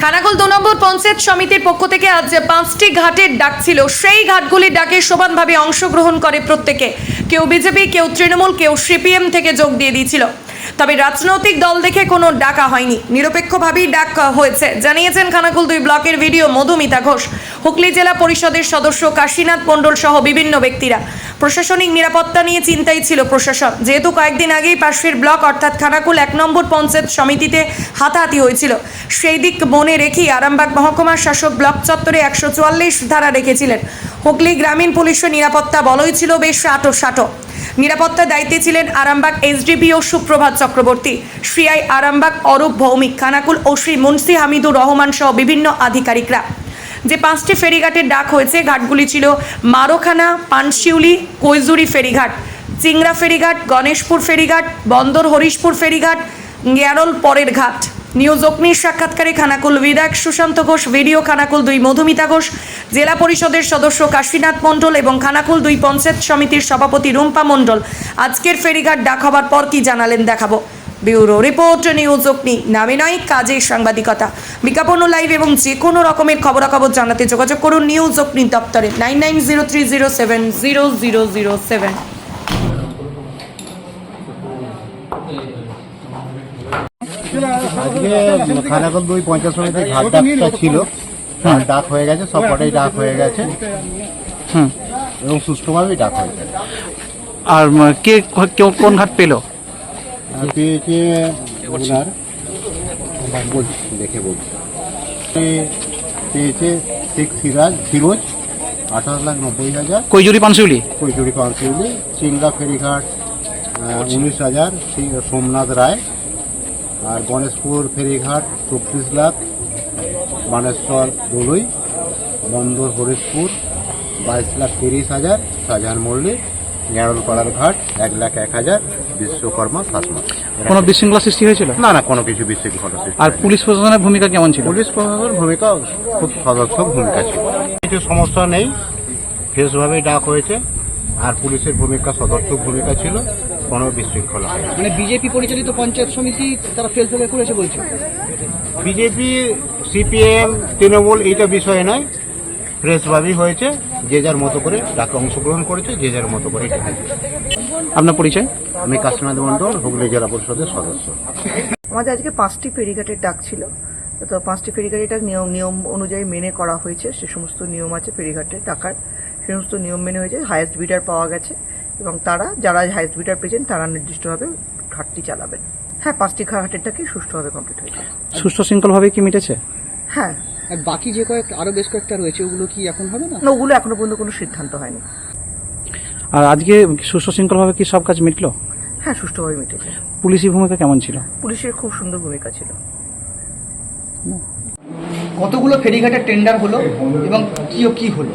খানাকুল দু নম্বর পঞ্চায়েত সমিতির পক্ষ থেকে আজ যে পাঁচটি ঘাটের ডাক ছিল, সেই ঘাটগুলির ডাকে সমানভাবে অংশগ্রহণ করে প্রত্যেকে। কেউ বিজেপি, কেউ তৃণমূল, কেউ সিপিএম থেকে যোগ দিয়ে দিয়েছিল। তবে রাজনৈতিক দল দেখে কোনো ডাকা হয়নি। নিরপেক্ষভাবেই ডাক হয়েছে। জানিয়েছেন খানাকুল দুই ব্লকের ভিডিও মধুমিতা ঘোষ। হুগলি জেলা পরিষদের সদস্য কাশীনাথ মণ্ডল সহ বিভিন্ন ব্যক্তিরা। প্রশাসনিক নিরাপত্তা নিয়ে চিন্তাই ছিল প্রশাসন। যেহেতু কয়েকদিন আগেই পাশের ব্লক, অর্থাৎ খানাকুল এক নম্বর পঞ্চায়েত সমিতিতে হাতাহাতি হয়েছিল। সেই দিক মনে রেখেই আরামবাগ মহকুমার শাসক ব্লক চত্বরে একশো চুয়াল্লিশ ধারা রেখেছিলেন। হুগলি গ্রামীণ পুলিশের নিরাপত্তা বলই ছিল বেশ আটো সাটো নিরাপত্তার দায়িত্বে ছিলেন আরামবাগ এসডিপিও সুপ্রভাত চক্রবর্তী। শ্রীআই আরামবাগ, অরূপ ভৌমিক, খানাকুল ও শ্রী মুন্সি হামিদুর রহমান সহ বিভিন্ন আধিকারিকরা। যে পাঁচটি ফেরিঘাটের ডাক হয়েছে, ঘাটগুলি ছিল মারোখানা, পানশিউলি, কৈজুরি ফেরিঘাট, চিংড়া ফেরিঘাট, গণেশপুর ফেরিঘাট, বন্দর হরিশপুর ফেরিঘাট, গ্যারল পরের ঘাট। নিউজ অগ্নির সাক্ষাৎকারে খানাকুল বিধায়ক সুশান্ত ঘোষ, ভিডিও খানাকুল দুই মধুমিতা ঘোষ, জেলা পরিষদের সদস্য কাশীনাথ মণ্ডল এবং খানাকুল দুই পঞ্চায়েত সমিতির সভাপতি রুম্পা মণ্ডল। আজকের ফেরিঘাট ডাক হবার পর কি জানালেন দেখাবো। ব্যুরো রিপোর্ট, নিউজ অগ্নি, নামে নয়, কাজের সাংবাদিকতা। বিজ্ঞাপন লাইভ এবং যে কোনো রকমের খবরাখবর জানাতে যোগাযোগ করুন নিউজ অগ্নি দপ্তরে nine nine zero three zero seven zero zero zero seven আজকে খানাকুল দুই পঞ্চায়েত সমিতির ঘাট ডাকটা ছিল। ঘাট ডাক হয়ে গেছে সব কটাই ডাক হয়ে গেছে। হুম। এবং সুষ্ঠুভাবেই ডাক হয়েছে আর কে কেউ কোন ঘাট পেল? পেয়েছে ওনার? দেখে বলছি। পেয়েছে শেখ সিরাজ ফিরোজ আঠাশ লাখ নব্বই হাজার। কৈজুরি পানশিউলি? কৈচুরি কাউন্সিলি চিংড়া ফেরিঘাট উনিশ হাজার সোমনাথ রায়। আর গণেশপুর ফেরিঘাট চব্বিশ লাখ বানেশ্বর দলুই বন্দর হরিশপুর বাইশ লাখ তিরিশ হাজার শাহজাহান মল্লিক জ্ঞানপাড়ার ঘাট এক লাখ এক হাজার বিশ্বকর্মা শাসমত কোনো বিশৃঙ্খলা সৃষ্টি হয়েছিল? না না কোনো কিছু বিশৃঙ্খলা সৃষ্টি আর পুলিশ প্রশাসনের ভূমিকা কেমন ছিল? পুলিশ প্রশাসনের ভূমিকা খুব সদর্থক ভূমিকা ছিল। কিছু সমস্যা নেই ফ্রেশভাবেই ডাক হয়েছে আর পুলিশের ভূমিকা সদর্থক ভূমিকা ছিল। কোনো বিশৃঙ্খলা। মানে বিজেপি পরিচালিত পঞ্চায়েত সমিতি তারা ফেল ফেলে করেছে বলছে? বিজেপি সিপিএম তৃণমূল এইটা বিষয় নয়। ফ্রেশভাবেই হয়েছে যে যার মতো করে ডাকে অংশগ্রহণ করেছে যে যার মতো করে এটা আপনার পরিচয়? আমি কাশীনাথ মন্ডল হুগলি জেলা পরিষদের সদস্য। আমাদের আজকে পাঁচটি ফেরিঘাটের ডাক ছিল। তো পাঁচটি ফেরিঘাটের নিয়ম নিয়ম অনুযায়ী মেনে করা হয়েছে। সে সমস্ত নিয়ম আছে ফেরিঘাটে টাকার সে সমস্ত নিয়ম মেনে হয়েছে। হাইয়েস্ট বিডার পাওয়া গেছে। এবং তারা যারা হাইয়েস্ট বিডার পেয়েছেন তারা নির্দিষ্টভাবে ঘাটটি চালাবেন। হ্যাঁ পাঁচটি ঘাটেরটাকেই সুষ্ঠুভাবে কমপ্লিট হয়েছে। সুষ্ঠু শৃঙ্খলভাবে কি মিটেছে? হ্যাঁ। আর বাকি যে কয়েক আরও বেশ কয়েকটা রয়েছে ওগুলো কি এখন হবে না? না ওগুলো এখনও পর্যন্ত কোনো সিদ্ধান্ত হয়নি। আর আজকে সুষ্ঠু শৃঙ্খলভাবে কি সব কাজ মিটলো? হ্যাঁ সুষ্ঠুভাবে মিটেছে। পুলিশি ভূমিকা কেমন ছিল? পুলিশের খুব সুন্দর ভূমিকা ছিল। কতগুলো ফেরিঘাটের টেন্ডার হলো এবং কি ও কি হলো?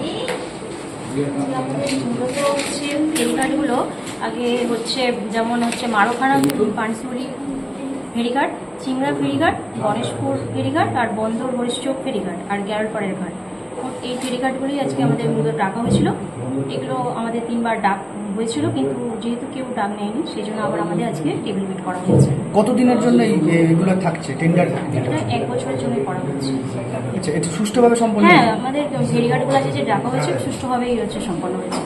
মূলত হচ্ছে ফেরিঘাটগুলো আগে হচ্ছে যেমন হচ্ছে মারোখানা পানসুরি ফেরিঘাট চিংড়া ফেরিঘাট গণেশপুর ফেরিঘাট আর বন্দর হরিশচোক ফেরিঘাট আর গ্যারলপাড়ের ঘাট। এই ফেরিঘাটগুলি আজকে আমাদের মূলত ডাকা হয়েছিল। এগুলো আমাদের তিনবার ডাক হয়েছিল কিন্তু যেহেতু কেউ ডাক নেয়নি সেই জন্য আবার আমাদের আজকে টেবিল মিট করা হয়েছে। কতদিনের জন্য এগুলো থাকছে টেন্ডার এটা এক বছরের জন্য করা হচ্ছে। আচ্ছা এটা সুষ্ঠুভাবে সম্পন্ন হ্যাঁ আমাদের ফেরিঘাটগুলো আছে যে ডাকা হয়েছে সুষ্ঠুভাবেই হচ্ছে সম্পন্ন হয়েছে।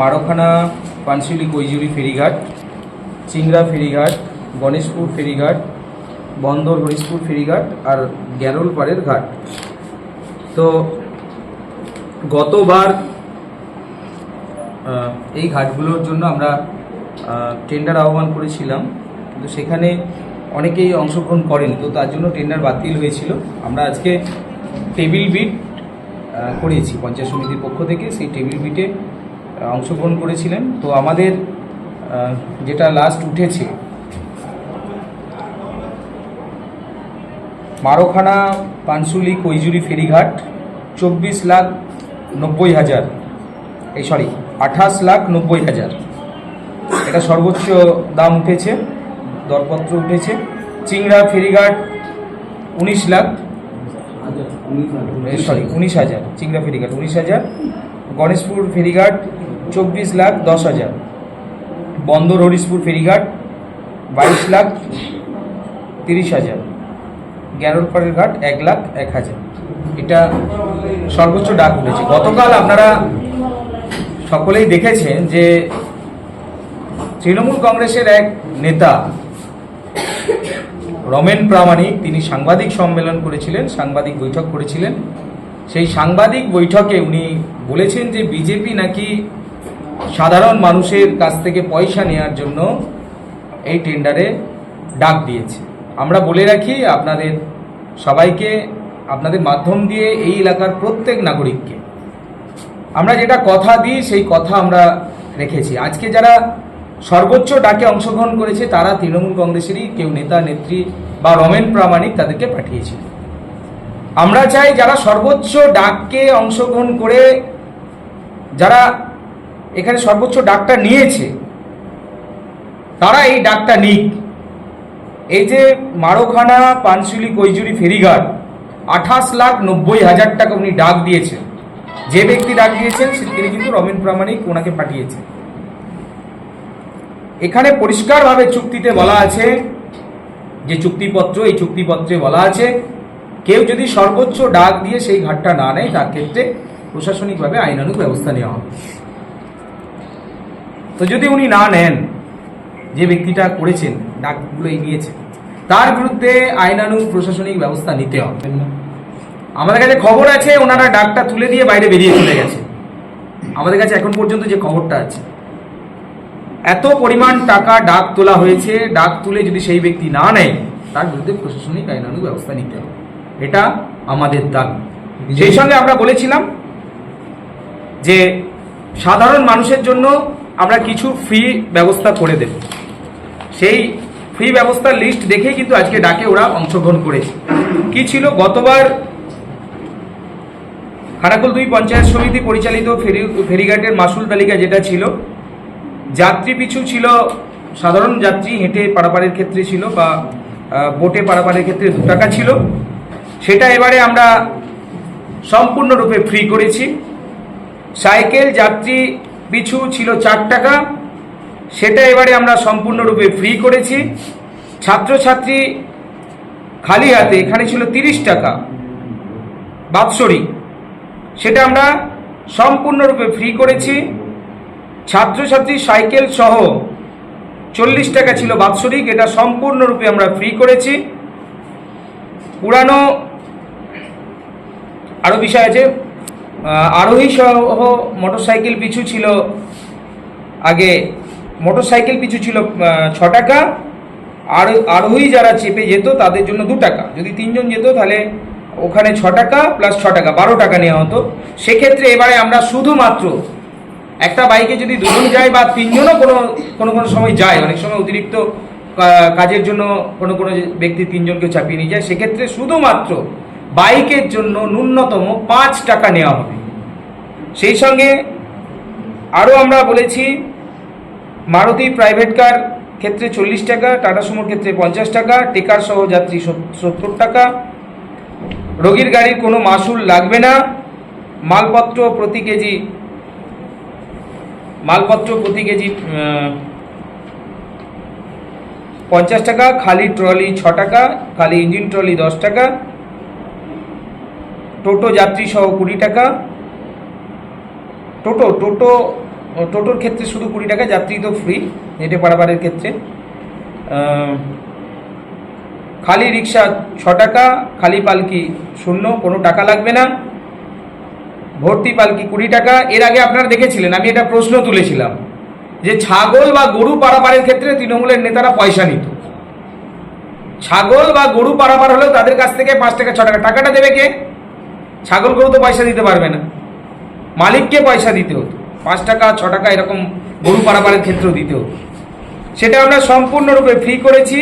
মারোখানা পানশিলি কৈজুরি ফেরিঘাট চিংড়া ফেরিঘাট গণেশপুর ফেরিঘাট বন্দর হরিশপুর ফেরিঘাট আর গ্যারোলপাড়ের ঘাট। তো গতবার এই ঘাটগুলোর জন্য আমরা টেন্ডার আহ্বান করেছিলাম। কিন্তু সেখানে অনেকেই অংশগ্রহণ করেনি। তো তার জন্য টেন্ডার বাতিল হয়েছিল। আমরা আজকে টেবিল বিট আহ, করিয়েছি পঞ্চায়েত সমিতির পক্ষ থেকে। সেই টেবিল বিটে অংশগ্রহণ করেছিলেন। তো আমাদের যেটা লাস্ট উঠেছে মারোখানা পানসুলি কৈজুরি ফেরিঘাট চব্বিশ লাখ নব্বই হাজার এই সরি আঠাশ লাখ নব্বই হাজার। এটা সর্বোচ্চ দাম উঠেছে দরপত্র উঠেছে। চিংড়া ফেরিঘাট উনিশ লাখ সরি উনিশ হাজার চিংড়া ফেরিঘাট উনিশ হাজার। গণেশপুর ফেরিঘাট চব্বিশ লাখ দশ হাজার। বন্দর হরিশপুর ফেরিঘাট, বাইশ লাখ তিরিশ হাজার। গ্যারোলপাড়ের ঘাট, এক লাখ এক হাজার। এটা সর্বোচ্চ ডাক উঠেছে। গতকাল আপনারা সকলেই দেখেছেন যে তৃণমূল কংগ্রেসের এক নেতা, রমেন প্রামাণিক, তিনি সাংবাদিক সম্মেলন করেছিলেন, সাংবাদিক বৈঠক করেছিলেন। সেই সাংবাদিক বৈঠকে উনি বলেছেন যে বিজেপি নাকি সাধারণ মানুষের কাছ থেকে পয়সা নেওয়ার জন্য এই টেন্ডারে ডাক দিয়েছে। আমরা বলে রাখি, আপনাদের সবাইকে, আপনাদের মাধ্যম দিয়ে এই এলাকার প্রত্যেক নাগরিককে। আমরা যেটা কথা দিই, সেই কথা আমরা রেখেছি। আজকে যারা সর্বোচ্চ ডাকে অংশগ্রহণ করেছে, তারা তৃণমূল কংগ্রেসেরই কেউ নেতা, নেত্রী বা রমেন প্রামাণিক তাদেরকে পাঠিয়েছিল। আমরা চাই যারা সর্বোচ্চ ডাককে অংশগ্রহণ করে, যারা এখানে সর্বোচ্চ ডাকটা নিয়েছে। তারা এই ডাকটা নিক। এই যে মারোখানা পানশুলি কৈজুরি, ফেরিঘাট, আঠাশ লাখ নব্বই হাজার টাকা উনি ডাক দিয়েছেন। যে ব্যক্তি ডাক দিয়েছেন তিনি কিন্তু রমেন প্রামাণিক, ওনাকে পাঠিয়েছেন। এখানে পরিষ্কারভাবে চুক্তিতে বলা আছে, যে চুক্তিপত্র, এই চুক্তিপত্রে বলা আছে, কেউ যদি সর্বোচ্চ ডাক দিয়ে সেই ঘাটটা না নেয়, তার ক্ষেত্রে প্রশাসনিকভাবে আইনানুগ ব্যবস্থা নেওয়া হবে। তো যদি উনি না নেন, যে ব্যক্তিটা করেছেন, ডাকগুলো নিয়েছেন তার বিরুদ্ধে আইনানুগ প্রশাসনিক ব্যবস্থা নিতে হবে। আমাদের কাছে খবর আছে, ওনারা ডাকটা তুলে দিয়ে বাইরে বেরিয়ে চলে গেছে। আমাদের কাছে এখন পর্যন্ত যে খবরটা আছে, এত পরিমাণ টাকা ডাক তোলা হয়েছে, ডাক তুলে যদি সেই ব্যক্তি না নেয়, তার বিরুদ্ধে প্রশাসনিক আইনানুগ ব্যবস্থা নিতে হবে। এটা আমাদের দাবি। সেই সঙ্গে আমরা বলেছিলাম যে সাধারণ মানুষের জন্য আমরা কিছু ফ্রি ব্যবস্থা করে দেব। সেই ফ্রি ব্যবস্থার লিস্ট দেখেই কিন্তু আজকে ডাকে ওরা অংশগ্রহণ করেছে। কি ছিল? গতবার খানাকুল দুই পঞ্চায়েত সমিতি পরিচালিত ফেরি, ফেরিঘাটের মাসুল তালিকা যেটা ছিল, যাত্রী পিছু ছিল, সাধারণ যাত্রী হেঁটে পারাপারের ক্ষেত্রে ছিল বা বোটে পারাপারের ক্ষেত্রে দু টাকা ছিল। সেটা এবারে আমরা সম্পূর্ণরূপে ফ্রি করেছি। সাইকেল যাত্রী পিছু ছিল চার টাকা। সেটা এবারে আমরা সম্পূর্ণরূপে ফ্রি করেছি। ছাত্রছাত্রী খালি হাতে এখানে ছিল তিরিশ টাকা বাৎসরিক। সেটা আমরা সম্পূর্ণরূপে ফ্রি করেছি। ছাত্রছাত্রী সাইকেল সহ চল্লিশ টাকা ছিল বাৎসরিক। এটা সম্পূর্ণরূপে আমরা ফ্রি করেছি। পুরানো আরও বিষয় আছে। আরোহী সহ মোটরসাইকেল পিছু ছিল আগে। মোটরসাইকেল পিছু ছিল ছ টাকা। আর আরোহী যারা চেপে যেত, তাদের জন্য দু টাকা। যদি তিনজন যেত, তাহলে ওখানে ছ টাকা প্লাস ছ টাকা, বারো টাকা নেওয়া হতো। সেক্ষেত্রে এবারে আমরা শুধুমাত্র একটা বাইকে যদি দুজন যায় বা তিনজনও কোনো কোনো কোনো সময় যায়, অনেক সময় অতিরিক্ত কাজের জন্য কোনো কোনো ব্যক্তি তিনজনকে চাপিয়ে নিয়ে যায়, সেক্ষেত্রে শুধুমাত্র বাইকের জন্য ন্যূনতম পাঁচ টাকা নেওয়া হবে। সেই সঙ্গে আরও আমরা বলেছি, মারুতি প্রাইভেট কার ক্ষেত্রে চল্লিশ টাকা, টাটা সুমোর ক্ষেত্রে পঞ্চাশ টাকা, টেকার সহ যাত্রী সত্তর টাকা। রোগীর গাড়ির কোনো মাসুল লাগবে না। মালপত্র প্রতি কেজি, মালপত্র প্রতি কেজি পঞ্চাশ টাকা, খালি ট্রলি ছ টাকা, খালি ইঞ্জিন ট্রলি দশ টাকা। টোটো যাত্রী সহ কুড়ি টাকা। টোটো টোটো, টোটোর ক্ষেত্রে শুধু কুড়ি টাকা, যাত্রী তো ফ্রি হেঁটে পারাবারের ক্ষেত্রে। খালি রিক্সা ছ টাকা, খালি পালকি শূন্য, কোনো টাকা লাগবে না। ভর্তি পালকি কুড়ি টাকা। এর আগে আপনারা দেখেছিলেন, আমি এটা প্রশ্ন তুলেছিলাম, যে ছাগল বা গরু পারাপারের ক্ষেত্রে তৃণমূলের নেতারা পয়সা নিত। ছাগল বা গরু পারাপার হলেও তাদের কাছ থেকে পাঁচ টাকা, ছ টাকা। টাকাটা দেবে কে? ছাগল গরু তো পয়সা দিতে পারবে না। মালিককে পয়সা দিতে হতো। পাঁচ টাকা, ছ টাকা এরকম গরু পারাপারের ক্ষেত্রেও দিতে হতো। সেটা আমরা সম্পূর্ণরূপে ফ্রি করেছি।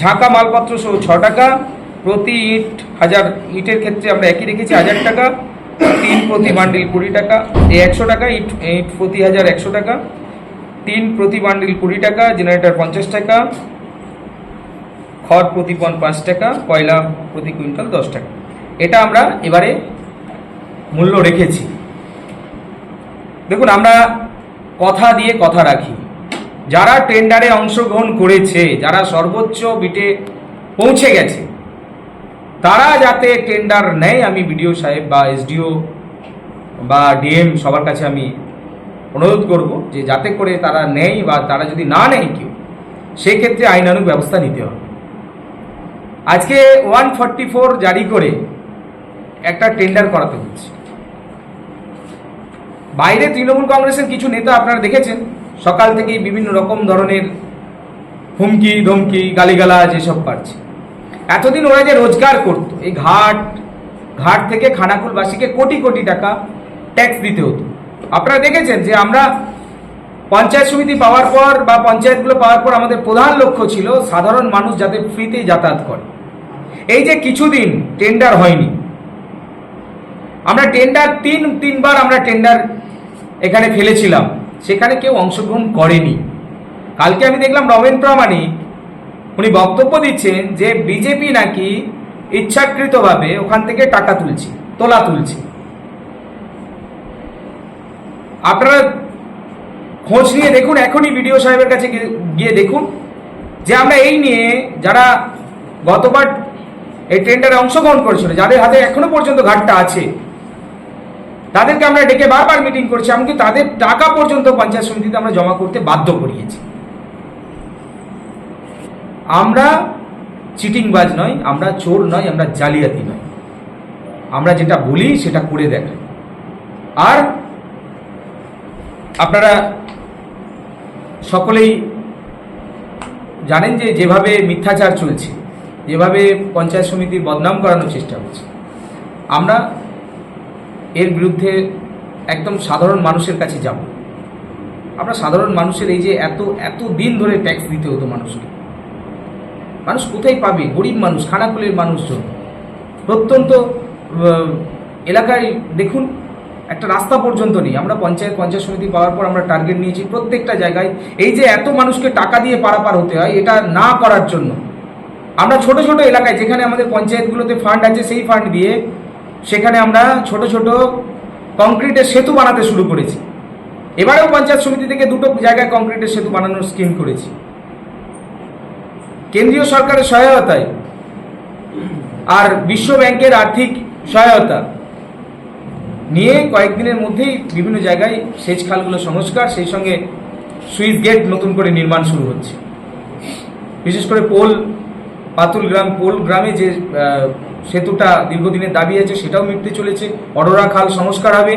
ঝাঁকা মালপত্র সহ ছ টাকা, প্রতি ইট হাজার, ইটের ক্ষেত্রে আমরা একই রেখেছি হাজার টাকা, তিন প্রতি বান্ডিল কুড়ি টাকা এই একশো টাকা, ইট ইট প্রতি হাজার একশো টাকা, তিন প্রতি বান্ডিল কুড়ি টাকা জেনারেটর পঞ্চাশ টাকা, খড় প্রতি পন পাঁচ টাকা, কয়লা প্রতি কুইন্টাল দশ টাকা। এটা আমরা এবারে মূল্য রেখেছি। দেখুন, আমরা কথা দিয়ে কথা রাখি। যারা টেন্ডারে অংশগ্রহণ করেছে, যারা সর্বোচ্চ বিটে পৌঁছে গেছে, তারা যাতে টেন্ডার নেয়, আমি বিডিও সাহেব বা এসডিও বা ডিএম সবার কাছে আমি অনুরোধ করব যে যাতে করে তারা নেয় বা তারা যদি না নেয় কেউ সেক্ষেত্রে আইনানুগ ব্যবস্থা নিতে হবে। আজকে ওয়ান ফর্টি ফোর জারি করে একটা টেন্ডার করাতে হচ্ছে। বাইরে তৃণমূল কংগ্রেসের কিছু নেতা আপনারা দেখেছেন, সকাল থেকেই বিভিন্ন রকম ধরনের হুমকি, ধমকি, গালিগালাজ এসব পাচ্ছে এতদিন ওরা যে রোজগার করতো, এই ঘাট ঘাট থেকে খানাকুলবাসীকে কোটি কোটি টাকা ট্যাক্স দিতে হতো। আপনারা দেখেছেন যে আমরা পঞ্চায়েত সমিতি পাওয়ার পর বা পঞ্চায়েতগুলো পাওয়ার পর আমাদের প্রধান লক্ষ্য ছিল সাধারণ মানুষ যাতে ফ্রিতেই যাতায়াত করে। এই যে কিছুদিন টেন্ডার হয়নি আমরা টেন্ডার তিন, তিনবার আমরা টেন্ডার এখানে ফেলেছিলাম। সেখানে কেউ অংশগ্রহণ করেনি। কালকে আমি দেখলাম রমেন প্রামাণিক, উনি বক্তব্য দিচ্ছেন যে বিজেপি নাকি ইচ্ছাকৃতভাবে ওখান থেকে টাকা তুলছে, তোলা তুলছে। আপনারা খোঁজ নিয়ে দেখুন, এখনই বিডিও সাহেবের কাছে গিয়ে দেখুন যে আমরা এই নিয়ে যারা গতবার এই টেন্ডারে অংশগ্রহণ করেছিল, যাদের হাতে এখনও পর্যন্ত ঘাটটা আছে তাদেরকে আমরা ডেকে বারবার মিটিং করছি, এমনকি তাদের টাকা পর্যন্ত পঞ্চায়েত সমিতিতে আমরা জমা করতে বাধ্য করিয়েছি। আমরা চিটিংবাজ নয় আমরা চোর নয় আমরা জালিয়াতি নয় আমরা যেটা বলি সেটা করে দেখাই আর আপনারা সকলেই জানেন যে যেভাবে মিথ্যাচার চলছে, যেভাবে পঞ্চায়েত সমিতির বদনাম করানোর চেষ্টা হচ্ছে আমরা এর বিরুদ্ধে একদম সাধারণ মানুষের কাছে যাব। আমরা সাধারণ মানুষের এই যে এত এত দিন ধরে ট্যাক্স দিতে হতো মানুষকে। মানুষ কোথায় পাবে? গরিব মানুষ খানাকুলের মানুষজন। প্রত্যন্ত এলাকায় দেখুন, একটা রাস্তা পর্যন্ত নেই। আমরা পঞ্চায়েত পঞ্চায়েত সমিতি পাওয়ার পর আমরা টার্গেট নিয়েছি প্রত্যেকটা জায়গায়। এই যে এত মানুষকে টাকা দিয়ে পারাপার হতে হয়, এটা না করার জন্য। আমরা ছোট ছোট এলাকায় যেখানে আমাদের পঞ্চায়েতগুলোতে ফান্ড আছে, সেই ফান্ড দিয়ে সেখানে আমরা ছোট ছোট কংক্রিটের সেতু বানাতে শুরু করেছি। এবারেও পঞ্চায়েত সমিতি থেকে দুটো জায়গায় কংক্রিটের সেতু বানানোর স্কিম করেছি। কেন্দ্রীয় সরকারের সহায়তায় আর বিশ্ব ব্যাংকের আর্থিক সহায়তা নিয়ে কয়েকদিনের মধ্যেই বিভিন্ন জায়গায় সেচ খালগুলো সংস্কার, সেই সঙ্গে সুইচ গেট নতুন করে নির্মাণ শুরু হচ্ছে। বিশেষ করে পোল, পাতুল গ্রাম, পোল গ্রামে যে সেতুটা দীর্ঘদিনের দাবি আছে, সেটাও মিটতে চলেছে। অরোরা খাল সংস্কার হবে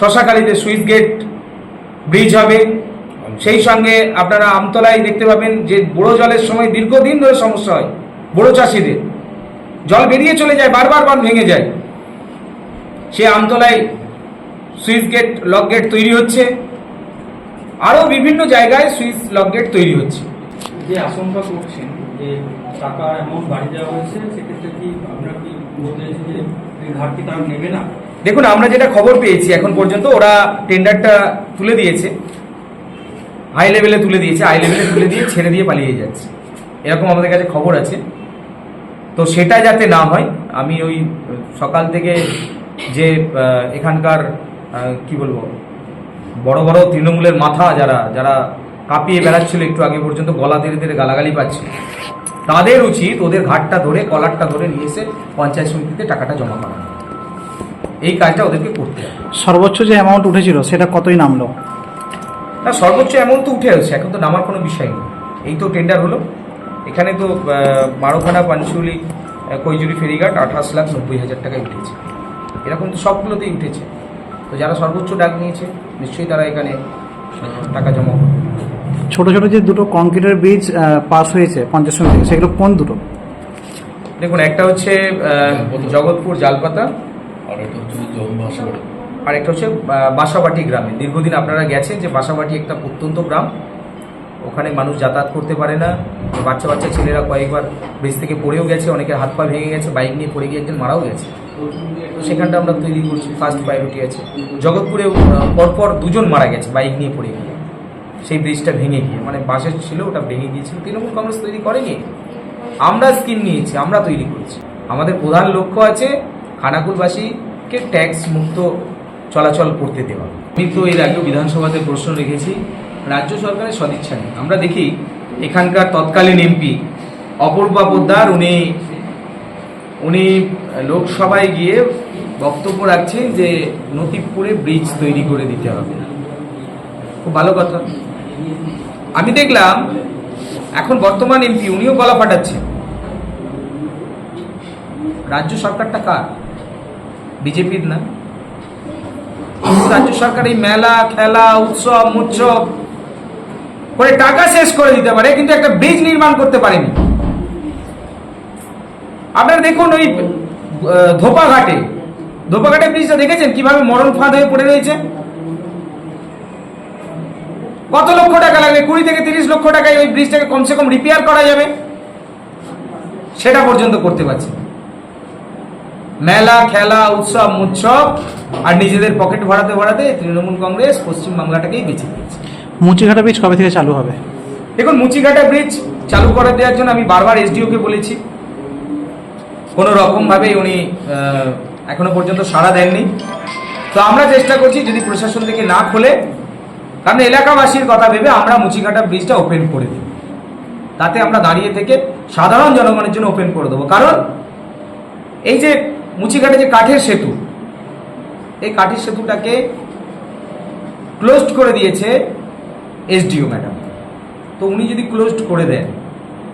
শশাকালীতে সুইচ গেট ব্রিজ হবে। সেই সঙ্গে আপনারা আমতলায় দেখতে পাবেন যে বড় জলের সময় দীর্ঘদিন ধরে সমস্যা হয় বড় চাষিদের। জল বেরিয়ে চলে যায়, বারবার বাঁধ ভেঙে যায়। সে আমতলায় সুইচ গেট, লক গেট তৈরি হচ্ছে। আরও বিভিন্ন জায়গায় সুইচ, লক গেট তৈরি হচ্ছে। যে আশঙ্কা করছেন যে অ্যামাউন্ট বাড়িয়ে দেওয়া হয়েছে, সেক্ষেত্রে কি কি বলতে যে ঘাটতি নেবে না? দেখুন, আমরা যেটা খবর পেয়েছি এখন পর্যন্ত, ওরা টেন্ডারটা তুলে দিয়েছে। হাই লেভেলে তুলে দিয়েছে হাই লেভেলে তুলে দিয়ে ছেড়ে দিয়ে পালিয়ে যাচ্ছে। এরকম আমাদের কাছে খবর আছে। তো সেটা যাতে না হয়, আমি ওই সকাল থেকে যে এখানকার কি বলব, বড় বড় তৃণমূলের মাথা যারা যারা কাঁপিয়ে বেড়াচ্ছিল একটু আগে পর্যন্ত, গলা ধীরে ধীরে গালাগালি পাচ্ছে। তাদের উচিত ওদের ঘাটটা ধরে কলারটা ধরে নিয়ে এসে পঞ্চায়েত সমিতিতে টাকাটা জমা করা। এই কাজটা ওদেরকে করতে হবে। সর্বোচ্চ যে অ্যামাউন্ট উঠেছিল সেটা কতই নামলো? না সর্বোচ্চ এমন তো উঠে আসছে এখন তো নামার কোনো বিষয় নেই। এই তো টেন্ডার হলো। এখানে তো বারোখানা আহ, কৈজুরি ফেরিঘাট আঠাশ লাখ নব্বই হাজার টাকায় উঠেছে। এরকম তো সবগুলোতেই উঠেছে। তো যারা সর্বোচ্চ ডাক নিয়েছে নিশ্চয়ই তারা এখানে টাকা জমা করবে। ছোট ছোট যে দুটো কংক্রিটের ব্রিজ পাস হয়েছে পঞ্চাশ সমিতি থেকে, সেগুলো কোন দুটো? দেখুন একটা হচ্ছে জগৎপুর জালপাতা। আর একটা হচ্ছে বাসাবাটি গ্রামে। দীর্ঘদিন আপনারা গেছেন যে বাসাবাটি একটা প্রত্যন্ত গ্রাম। ওখানে মানুষ যাতায়াত করতে পারে না। বাচ্চা বাচ্চা ছেলেরা কয়েকবার ব্রিজ থেকে পড়েও গেছে অনেকের হাত পা ভেঙে গেছে বাইক নিয়ে পড়ে গিয়ে একজন মারাও গেছে। তো সেখানটা আমরা তৈরি করছি ফার্স্ট প্রায়োরিটি আছে। জগৎপুরে পরপর দুজন মারা গেছে বাইক নিয়ে পড়ে গিয়ে। সেই ব্রিজটা ভেঙে গিয়ে মানে বাসের ছিল ওটা ভেঙে গিয়েছিল। তৃণমূল কংগ্রেস তৈরি করেনি। আমরা স্কিম নিয়েছি, আমরা তৈরি করেছি। আমাদের প্রধান লক্ষ্য আছে খানাকুলবাসীকে ট্যাক্স মুক্ত চলাচল করতে দেওয়া। আমি তো এর আগেও বিধানসভাতে প্রশ্ন রেখেছি, রাজ্য সরকারের সদিচ্ছা নেই। আমরা দেখি এখানকার তৎকালীন এমপি অপূর্বা পোদ্দার, উনি উনি লোকসভায় গিয়ে বক্তব্য রাখছেন যে নতিবপুরে ব্রিজ তৈরি করে দিতে হবে। খুব ভালো কথা। আমি দেখলাম এখন বর্তমান এমপি, উনিও গলা ফাটাচ্ছেন রাজ্য সরকারটা কার? বিজেপির না? রাজ্য সরকার এই মেলা, খেলা, উৎসব, মুৎসব করে টাকা শেষ করে দিতে পারে, কিন্তু একটা ব্রিজ নির্মাণ করতে পারেনি। আপনারা দেখুন ওই ধোপাঘাটে। ধোপাঘাটে ব্রিজটা দেখেছেন? কীভাবে মরণ ফাঁদ হয়ে পড়ে রয়েছে? কত লক্ষ টাকা লাগবে? কুড়ি থেকে তিরিশ লক্ষ টাকায় ওই ব্রিজটাকে কমসে কম রিপেয়ার করা যাবে? সেটা পর্যন্ত করতে পারছে। মেলা খেলা উৎসব মুৎসব আর নিজেদের পকেট ভরাতে ভরাতে তৃণমূল কংগ্রেস পশ্চিম বাংলাটাকেই বেছে নিয়েছে। মুচিঘাটা ব্রিজ কবে থেকে চালু হবে? দেখুন মুচিঘাটা ব্রিজ চালু করে দেওয়ার জন্য আমি বারবার এসডিওকে বলেছি। কোনো রকমভাবেই উনি এখনও পর্যন্ত সাড়া দেননি। তো আমরা চেষ্টা করছি যদি প্রশাসন থেকে না খোলে কারণ এলাকাবাসীর কথা ভেবে আমরা মুচিঘাটা ব্রিজটা ওপেন করে দিই। তাতে আমরা দাঁড়িয়ে থেকে সাধারণ জনগণের জন্য ওপেন করে দেবো। কারণ এই যে মুচিঘাটে যে কাঠের সেতু এই কাঠের সেতুটাকে ক্লোজড করে দিয়েছে এসডিও ম্যাডাম। তো উনি যদি ক্লোজড করে দেন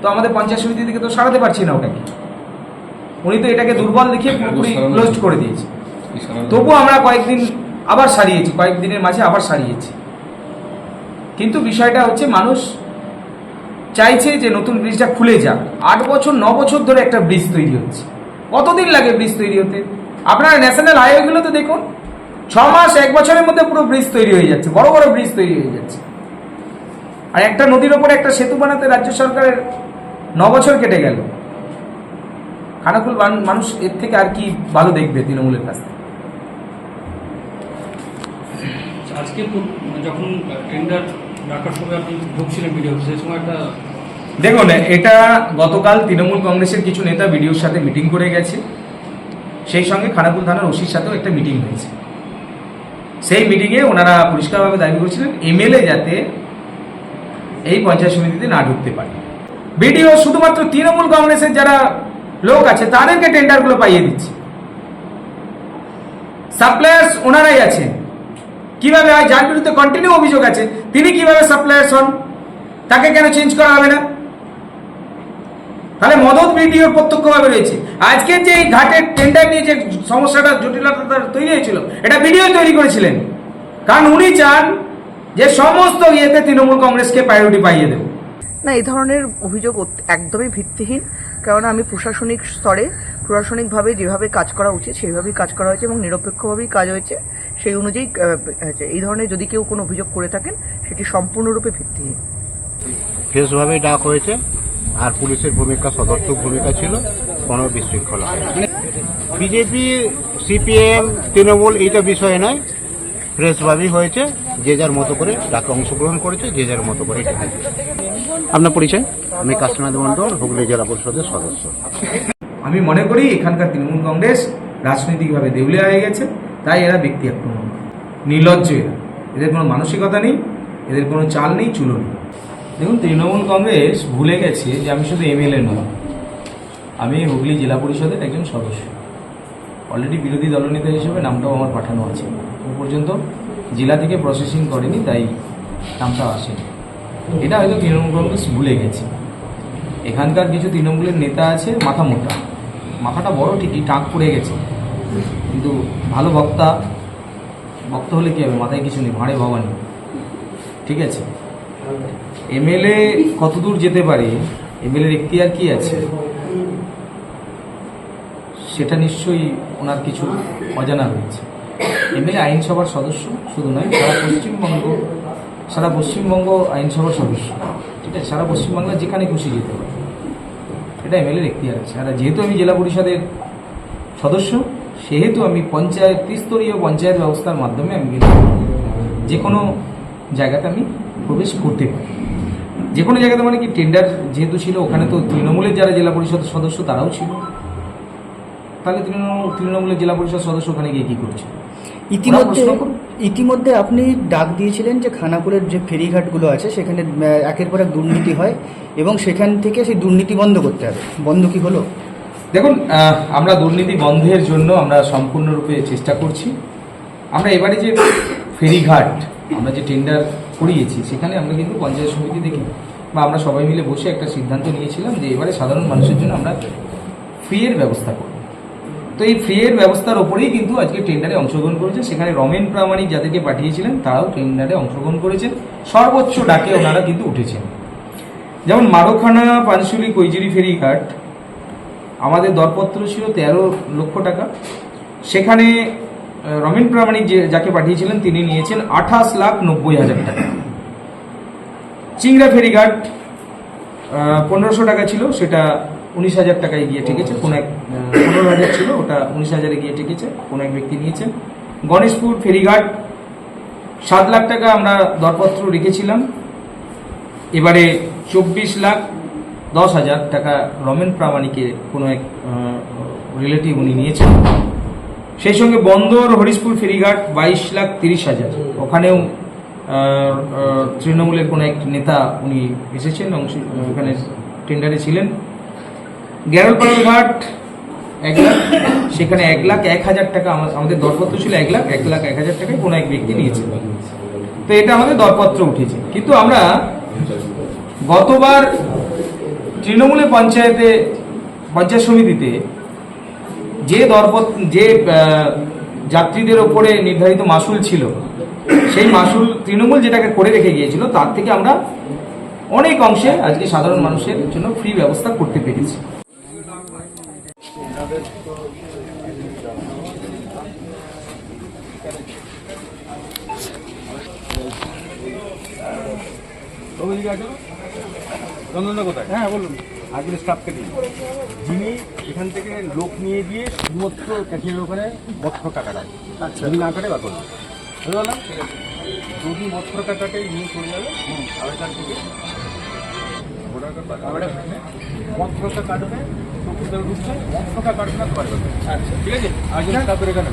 তো আমাদের পঞ্চায়েত সমিতি থেকে তো সারাতে পারছি না ওটাকে। উনি তো এটাকে দুর্বল দেখিয়ে পুরোপুরি ক্লোজড করে দিয়েছে। তবু আমরা কয়েকদিন আবার সারিয়েছি কয়েকদিনের মাঝে আবার সারিয়েছি। কিন্তু বিষয়টা হচ্ছে মানুষ চাইছে যে নতুন ব্রিজটা খুলে যাক। আট বছর, ন বছর ধরে একটা ব্রিজ তৈরি হচ্ছে। কতদিন লাগে ব্রিজ তৈরি হতে? আপনারা ন্যাশনাল হাইওয়েগুলোতে দেখুন, ছ মাস, এক বছরের মধ্যে পুরো ব্রিজ তৈরি হয়ে যাচ্ছে, বড় বড় ব্রিজ তৈরি হয়ে যাচ্ছে। আর একটা নদীর ওপরে একটা সেতু বানাতে রাজ্য সরকারের ন বছর কেটে গেল। খানাকুল মান- মানুষ এর থেকে আর কি ভালো দেখবে তৃণমূলের কাছ থেকে? আজকে যখন টেন্ডার দেখুন, এটা গতকাল তৃণমূল কংগ্রেসের কিছু নেতা বিডিওর সাথে মিটিং করে গেছে। সেই সঙ্গে খানাকুল থানার ওসির সাথেও একটা মিটিং হয়েছে। সেই মিটিংয়ে ওনারা পরিষ্কারভাবে দাবি করেছিলেন, এমএলএ যাতে এই পঞ্চায়েত সমিতিতে না ঢুকতে পারে। বিডিও শুধুমাত্র তৃণমূল কংগ্রেসের যারা লোক আছে, তাদেরকে টেন্ডারগুলো পাইয়ে দিচ্ছে। সাপ্লায়ার্স ওনারাই আছেন। কীভাবে হয়? যার বিরুদ্ধে কন্টিনিউ অভিযোগ আছে, তিনি কীভাবে সাপ্লায়ার্স হন? তাকে কেন চেঞ্জ করা হবে না? তাহলে মদত বিডিওর প্রত্যক্ষভাবে রয়েছে। আজকে যে এই ঘাটের টেন্ডার নিয়ে যে সমস্যাটা জটিলতা তৈরি হয়েছিল, এটা বিডিও তৈরি করেছিলেন। কারণ উনি চান যে সমস্ত ইয়েতে তৃণমূল কংগ্রেসকে প্রায়োরিটি পাইয়ে দেবে। না, এই ধরনের অভিযোগ একদমই ভিত্তিহীন। কারণ আমি প্রশাসনিক স্তরে, প্রশাসনিকভাবে যেভাবে কাজ করা উচিত, সেইভাবেই কাজ করা হয়েছে এবং নিরপেক্ষভাবেই কাজ হয়েছে। সেই অনুযায়ী হয়েছে। এই ধরনের যদি কেউ কোনো অভিযোগ করে থাকেন সেটি সম্পূর্ণরূপে ভিত্তিহীন। ফ্রেশভাবেই ডাক হয়েছে আর পুলিশের ভূমিকা সদর্থক ভূমিকা ছিল কোনো বিশৃঙ্খলা। বিজেপি সিপিএম তৃণমূল এইটা বিষয় নয় ফ্রেশভাবেই হয়েছে যে যার মতো করে ডাকে অংশগ্রহণ করেছে যে যার মতো করে এটা আপনার পরিচয়? আমি কাশীনাথ মন্ডল হুগলি জেলা পরিষদের সদস্য। আমি মনে করি এখানকার তৃণমূল কংগ্রেস রাজনৈতিকভাবে দেউলিয়া হয়ে গেছে। তাই এরা ব্যক্তি আক্রমণ করে। নির্লজ্জ এরা। এদের কোনো মানসিকতা নেই, এদের কোনো চাল নেই চুলো নেই। দেখুন, তৃণমূল কংগ্রেস ভুলে গেছে যে আমি শুধু এমএলএ নয় আমি হুগলি জেলা পরিষদের একজন সদস্য। অলরেডি বিরোধী দলনেতা হিসেবে নামটাও আমার পাঠানো আছে। এ পর্যন্ত জেলা থেকে প্রসেসিং করেনি, তাই নামটা আসেনি। এটা হয়তো তৃণমূল কংগ্রেস ভুলে গেছে। এখানকার কিছু তৃণমূলের নেতা আছে, মাথা মোটা। মাথাটা বড় ঠিকই, টাক পড়ে গেছে। কিন্তু ভালো বক্তা বক্তা হলে কি হবে? মাথায় কিছু নেই। ভাঁড়ে ভবানী ঠিক আছে? এমএলএ কতদূর যেতে পারে? এমএলএর এখতিয়ার কি আছে? সেটা নিশ্চয়ই ওনার কিছু অজানা রয়েছে। এমএলএ আইনসভার সদস্য শুধু নয়, সারা পশ্চিমবঙ্গ সারা পশ্চিমবঙ্গ আইনসভার সদস্য। ঠিক আছে? সারা পশ্চিমবাংলা যেখানে খুশি যেতে পারে। এটা এমএলএর এখতিয়ার আছে। আর যেহেতু আমি জেলা পরিষদের সদস্য সেহেতু আমি পঞ্চায়েত ত্রিস্তরীয় পঞ্চায়েত ব্যবস্থার মাধ্যমে আমি কিন্তু যে কোনো জায়গাতে আমি প্রবেশ করতে পারি। যে কোনো জায়গাতে মানে কি টেন্ডার যেহেতু ছিল ওখানে তো তৃণমূলের যারা জেলা পরিষদ সদস্য তারাও ছিল। তাহলে তৃণমূল তৃণমূলের জেলা পরিষদ সদস্য ওখানে গিয়ে কী করছে? ইতিমধ্যে ইতিমধ্যে আপনি ডাক দিয়েছিলেন যে খানাপুরের যে ফেরিঘাটগুলো আছে সেখানে একের পর এক দুর্নীতি হয় এবং সেখান থেকে সেই দুর্নীতি বন্ধ করতে হবে। বন্ধ কি হলো? দেখুন আমরা দুর্নীতি বন্ধের জন্য আমরা সম্পূর্ণরূপে চেষ্টা করছি। আমরা এবারে যে ফেরিঘাট, আমরা যে টেন্ডার করিয়েছি, সেখানে আমরা কিন্তু পঞ্চায়েত সমিতি থেকে বা আমরা সবাই মিলে বসে একটা সিদ্ধান্ত নিয়েছিলাম যে এবারে সাধারণ মানুষের জন্য আমরা ফ্রিয়ের ব্যবস্থা করব। তো এই ফ্রিয়ের ব্যবস্থার ওপরেই কিন্তু আজকে টেন্ডারে অংশগ্রহণ করেছে। সেখানে রমেন প্রামাণিক যাদেরকে পাঠিয়েছিলেন, তারাও টেন্ডারে অংশগ্রহণ করেছেন। সর্বোচ্চ ডাকে ওনারা কিন্তু উঠেছেন। যেমন মারোখানা পানশুলি কৈজিরি ফেরিঘাট আমাদের দরপত্র ছিল তেরো লক্ষ টাকা। সেখানে রমেন প্রামাণিক যে, যাকে পাঠিয়েছিলেন, তিনি নিয়েছেন আঠাশ লাখ নব্বই হাজার টাকা। চিংড়া ফেরিঘাট পনেরোশো টাকা ছিল, সেটা উনিশ হাজার টাকায় গিয়ে ঠেকেছে। কোনো এক পনেরো হাজার ছিল, ওটা উনিশ হাজারে গিয়ে ঠেকেছে, কোনো এক ব্যক্তি নিয়েছেন গণেশপুর ফেরিঘাট, সাত লাখ টাকা আমরা দরপত্র রেখেছিলাম। এবারে চব্বিশ লাখ দশ হাজার টাকা রমেন প্রামাণিকের কোনো এক রিলেটিভ উনি নিয়েছেন। সেই সঙ্গে বন্দর হরিশপুর ফেরিঘাট বাইশ লাখ তিরিশ হাজার। ওখানেও তৃণমূলের কোনো এক নেতা উনি এসেছেন অংশ ওখানে টেন্ডারে ছিলেন। গ্যারলপাড়া ঘাট এক লাখ সেখানে এক লাখ এক হাজার টাকা আমা- আমাদের দরপত্র ছিল এক লাখ এক লাখ এক হাজার টাকায় কোনো এক ব্যক্তি নিয়েছে। তো এটা আমাদের দরপত্র উঠেছে। কিন্তু আমরা গতবার তৃণমূলের পঞ্চায়েতে পঞ্চায়েত সমিতিতে যে দরপত্র যে যাত্রীদের ওপরে নির্ধারিত মাসুল ছিল, সেই মাসুল তৃণমূল যেটাকে করে রেখে গিয়েছিল, তার থেকে আমরা অনেক অংশে আজকে সাধারণ মানুষের জন্য ফ্রি ব্যবস্থা করতে পেরেছি। রঞ্জনদা কোথায়? হ্যাঁ বলুন। আজকের স্টাফকে দিন যিনি এখান থেকে লোক নিয়ে গিয়ে শুধুমাত্র ক্যাশিয়ারের ওখানে বছর কাটাটা আচ্ছা। যদি না কাটে বার করবে যদি বছর কাটাকে নিয়ে চলে যাবে কার থেকে মৎস্যটা কাটবে। ঢুকছে মৎস্যটা কাটবে না পারবে আচ্ছা। ঠিক আছে? স্টাফের এখানে।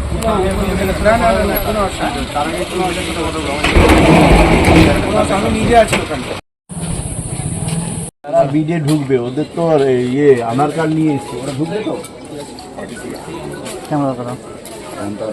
কোনো অসুবিধা তার আগে কোনো অসুবিধা আমি নিজে আছি ওখানে। যারা বিডে ঢুকবে ওদের তো আর ইয়ে আধার কার্ড নিয়ে এসছে ওরা ঢুকবে তো? ক্যামেরা করা আমরা